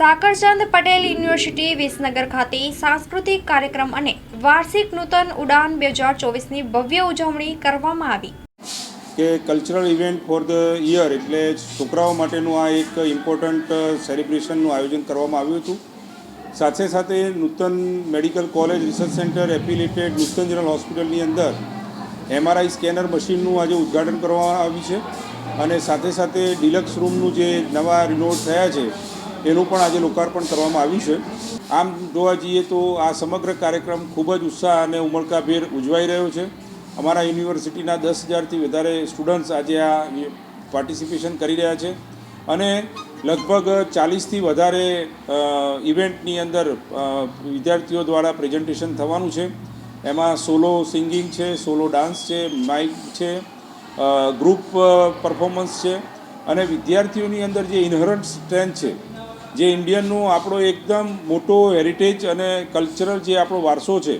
Sakarchand Patel university, Visnagar ખાતે સાંસ્કૃતિક કાર્યક્રમ અને વાર્ષિક નૂતન ઉડાન બે હજાર ચોવીસની ભવ્ય ઉજવણી કરવામાં આવી. કે cultural event for the year એટલે છોકરાઓ માટેનું આ એક ઇમ્પોર્ટન્ટ સેલિબ્રેશનનું આયોજન કરવામાં આવ્યું હતું. સાથે સાથે Nutan medical college research centre affiliated Nutan general હોસ્પિટલની અંદર એમઆરઆઈ સ્કેનર મશીનનું આજે ઉદ્ઘાટન કરવામાં આવ્યું છે. અને સાથે સાથે ડિલક્સ રૂમનું જે નવા રિનોવેટ થયા છે એનું પણ આજે લોકાર્પણ કરવામાં આવ્યું છે. આમ જોવા જઈએ તો આ સમગ્ર કાર્યક્રમ ખૂબ જ ઉત્સાહ અને ઉમળકાભેર ઉજવાઈ રહ્યો છે. અમારા યુનિવર્સિટીના દસ હજારથી વધારે સ્ટુડન્ટ્સ આજે આ પાર્ટિસિપેશન કરી રહ્યા છે. અને લગભગ ચાલીસથી વધારે ઇવેન્ટની અંદર વિદ્યાર્થીઓ દ્વારા પ્રેઝન્ટેશન થવાનું છે. એમાં સોલો સિંગિંગ છે, સોલો ડાન્સ છે, માઇક છે ગ્રુપ પરફોર્મન્સ છે. અને વિદ્યાર્થીઓની અંદર જે ઇનહરન્ટ સ્ટ્રેન્થ છે જે ઇન્ડિયનનું આપણો એકદમ મોટો હેરિટેજ અને કલ્ચરલ જે આપણો વારસો છે,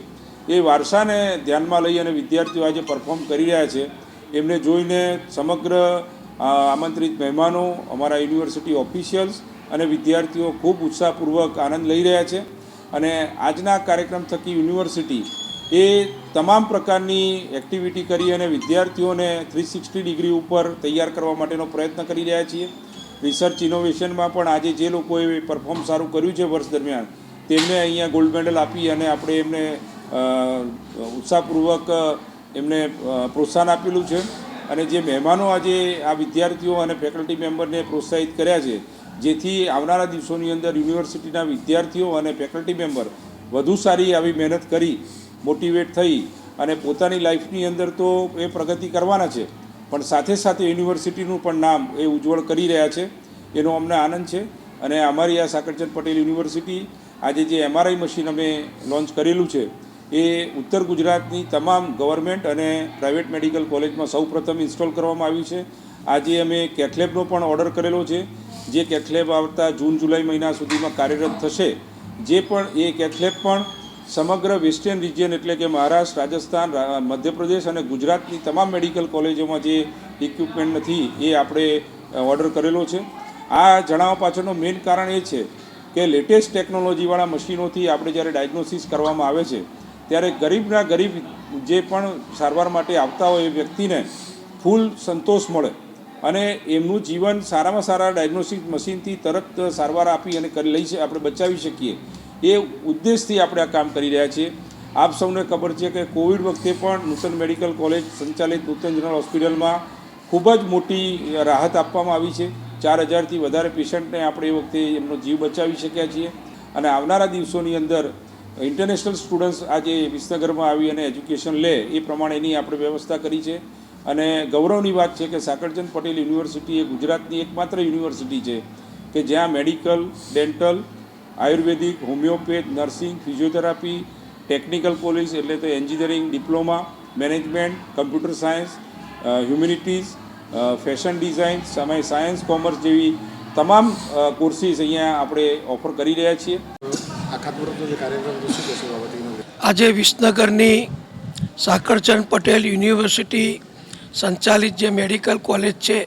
એ વારસાને ધ્યાનમાં લઈ અને વિદ્યાર્થીઓ આજે પરફોર્મ કરી રહ્યા છે. એમને જોઈને સમગ્ર આમંત્રિત મહેમાનો, અમારા યુનિવર્સિટી ઓફિશિયલ્સ અને વિદ્યાર્થીઓ ખૂબ ઉત્સાહપૂર્વક આનંદ લઈ રહ્યા છે. અને આજના કાર્યક્રમ થકી યુનિવર્સિટી એ તમામ પ્રકારની એક્ટિવિટી કરી અને વિદ્યાર્થીઓને થ્રી સિક્સટી ડિગ્રી ઉપર તૈયાર કરવા માટેનો પ્રયત્ન કરી રહ્યા છીએ. રિસર્ચ ઇનોવેશનમાં પણ આજે જે લોકોએ પરફોર્મ સારું કર્યું છે વર્ષ દરમિયાન, તેમને અહીંયા ગોલ્ડ મેડલ આપી અને આપણે એમને ઉત્સાહપૂર્વક એમને પ્રોત્સાહન આપેલું છે. અને જે મહેમાનો આજે આ વિદ્યાર્થીઓ અને ફેકલ્ટી મેમ્બરને પ્રોત્સાહિત કર્યા છે, જેથી આવનારા દિવસોની અંદર યુનિવર્સિટીના વિદ્યાર્થીઓ અને ફેકલ્ટી મેમ્બર વધુ સારી આવી મહેનત કરી મોટિવેટ થઈ અને પોતાની લાઈફની અંદર તો એ પ્રગતિ કરવાના છે. પણ સાથે સાથે યુનિવર્સિટીનું પણ નામ એ ઉજ્જવળ કરી રહ્યા છે. એનો અમને આનંદ છે. અને અમારી આ સાકરચંદ પટેલ યુનિવર્સિટી આજે જે એમઆરઆઈ મશીન અમે લોન્ચ કરેલું છે, એ ઉત્તર ગુજરાતની તમામ ગવર્મેન્ટ અને પ્રાઇવેટ મેડિકલ કોલેજમાં સૌપ્રથમ ઇન્સ્ટોલ કરવામાં આવ્યું છે. આજે અમે કેથલેબનો પણ ઓર્ડર કરેલો છે, જે કેથલેબ આવતા જૂન જુલાઈ મહિના સુધીમાં કાર્યરત થશે. જે પણ એ કેથલેબ પણ સમગ્ર વેસ્ટર્ન રિજિયન એટલે કે મહારાષ્ટ્ર, રાજસ્થાન મધ્યપ્રદેશ અને ગુજરાતની તમામ મેડિકલ કોલેજોમાં જે ઇક્વિપમેન્ટ નથી એ આપણે ઓર્ડર કરેલો છે. આ જણાવવા પાછળનું મેઇન કારણ એ છે કે લેટેસ્ટ ટેકનોલોજીવાળા મશીનોથી આપણે જ્યારે ડાયગ્નોસિસ કરવામાં આવે છે, ત્યારે ગરીબના ગરીબ જે પણ સારવાર માટે આવતા હોય એ વ્યક્તિને ફૂલ સંતોષ મળે અને એમનું જીવન સારામાં સારા ડાયગ્નોસ્ટિક મશીનથી તરત સારવાર આપી અને કરી લઈ છે, આપણે બચાવી શકીએ. એ ઉદ્દેશથી આપણે આ કામ કરી રહ્યા છીએ. આપ સૌને ખબર છે કે કોવિડ વખતે પણ નૂતન મેડિકલ કોલેજ સંચાલિત નૂતન જનરલ હોસ્પિટલમાં ખૂબ જ મોટી રાહત આપવામાં આવી છે. ચાર હજારથી વધારે પેશન્ટને આપણે એ વખતે એમનો જીવ બચાવી શક્યા છીએ. અને આવનારા દિવસોની અંદર ઇન્ટરનેશનલ સ્ટુડન્ટ્સ આજે વિસનગરમાં આવી અને એજ્યુકેશન લે એ પ્રમાણેની આપણે વ્યવસ્થા કરી છે. અને ગૌરવની વાત છે કે સાકરચંદ પટેલ યુનિવર્સિટી એ ગુજરાતની એકમાત્ર યુનિવર્સિટી છે કે જ્યાં medical, dental ayurvedic homeopath nursing physiotherapy technical college એટલે તો engineering diploma management computer science humanities fashion design સમય સાયન્સ કોમર્સ જેવી તમામ કોર્સીસ અહીંયા આપણે ઓફર કરી રહ્યા છીએ? આજે વિસનગરની સાકરચંદ પટેલ યુનિવર્સિટી સંચાલિત જે મેડિકલ કોલેજ છે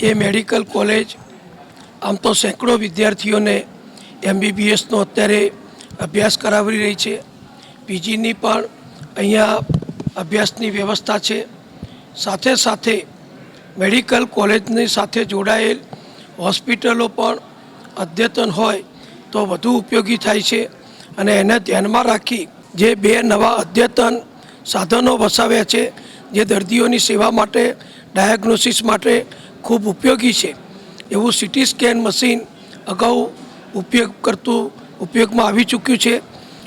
એ મેડિકલ કોલેજ આમ તો સેંકડો વિદ્યાર્થીઓને એમબીબીએસનો અત્યારે અભ્યાસ કરાવી રહી છે. પીજીની પણ અહીંયા અભ્યાસની વ્યવસ્થા છે. સાથે સાથે મેડિકલ કોલેજની સાથે જોડાયેલ હોસ્પિટલો પણ અદ્યતન હોય તો વધુ ઉપયોગી થાય છે અને એને ધ્યાનમાં રાખી જે બે નવા અદ્યતન સાધનો વસાવ્યા છે જે દર્દીઓની સેવા માટે, ડાયગ્નોસિસ માટે ખૂબ ઉપયોગી છે. એવું સિટી સ્કેન મશીન અગાઉ ઉપયોગ કરતું, ઉપયોગમાં આવી ચૂક્યું છે.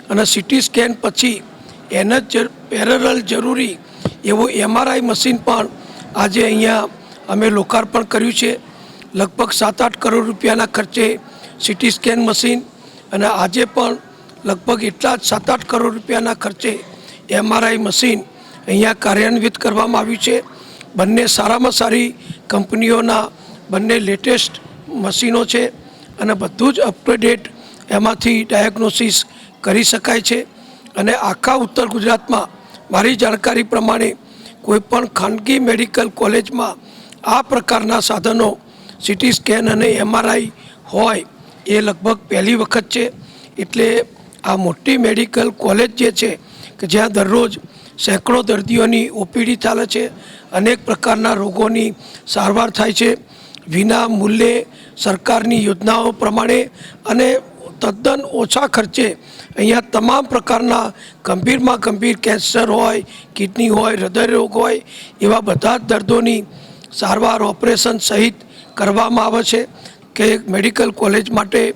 અને સિટી સ્કેન પછી એને જ પેરેરલ જરૂરી એવું એમઆરઆઈ મશીન પણ આજે અહીંયા અમે લોકાર્પણ કર્યું છે. લગભગ સાત આઠ કરોડ રૂપિયાના ખર્ચે સિટી સ્કેન મશીન અને આજે પણ લગભગ એટલા જ સાત આઠ કરોડ રૂપિયાના ખર્ચે એમઆરઆઈ મશીન અહીંયા કાર્યાન્વિત કરવામાં આવ્યું છે. બંને સારામાં સારી કંપનીઓના બંને લેટેસ્ટ મશીનો છે. અને બધું જ અપટુડેટ એમાંથી ડાયગ્નોસિસ કરી શકાય છે. અને આખા ઉત્તર ગુજરાતમાં મારી જાણકારી પ્રમાણે કોઈપણ ખાનગી મેડિકલ કોલેજમાં આ પ્રકારના સાધનો સિટી સ્કેન અને એમઆરઆઈ હોય એ લગભગ પહેલી વખત છે. એટલે આ મોટી મેડિકલ કોલેજ જે છે કે જ્યાં દરરોજ સેંકડો દર્દીઓની ઓપીડી ચાલે છે, અનેક પ્રકારના રોગોની સારવાર થાય છે. વિના મૂલ્યે સરકારની યોજનાઓ પ્રમાણે અને તદ્દન ઓછા ખર્ચે અહીંયા તમામ પ્રકારના ગંભીરમાં ગંભીર કેન્સર હોય, કિડની હોય હૃદયરોગ હોય, એવા બધા જ દર્દોની સારવાર, ઓપરેશન સહિત કરવામાં આવે છે કે મેડિકલ કોલેજ માટે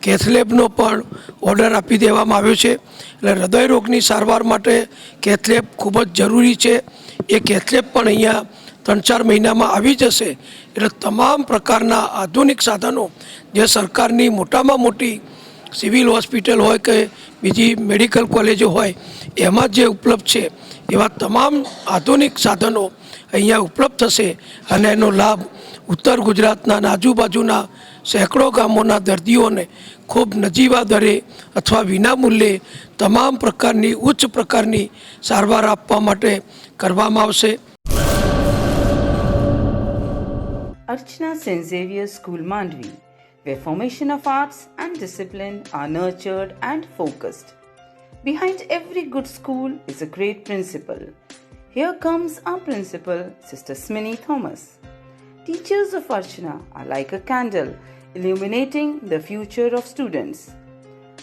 કેથલેબનો પણ ઓર્ડર આપી દેવામાં આવ્યો છે. એટલે હૃદયરોગની સારવાર માટે કેથલેબ ખૂબ જ જરૂરી છે. એ કેથલેબ પણ અહીંયા ત્રણ ચાર મહિનામાં આવી જશે. એટલે તમામ પ્રકારના આધુનિક સાધનો જે સરકારની મોટામાં મોટી સિવિલ હોસ્પિટલ હોય કે બીજી મેડિકલ કોલેજો હોય, એમાં જે ઉપલબ્ધ છે એવા તમામ આધુનિક સાધનો અહીંયા ઉપલબ્ધ થશે અને એનો લાભ ઉત્તર ગુજરાતના આજુબાજુના સેંકડો ગામોના દર્દીઓને ખૂબ નજીવા દરે અથવા વિનામૂલ્યે તમામ પ્રકારની, ઉચ્ચ પ્રકારની સારવાર આપવા માટે કરવામાં આવશે Archana St. School Mandvi where formation of arts and discipline are nurtured and. Behind every good school is a great principal. Here comes our principal, Sister Smini Thomas. Teachers of Archana are like a candle illuminating the future of students.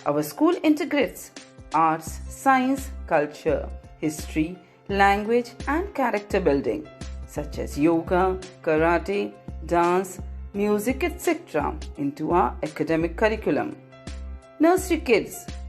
Our school integrates arts, science, culture, history, language, and character building, such as yoga, karate, dance, music, etc., into our academic curriculum. Nursery kids,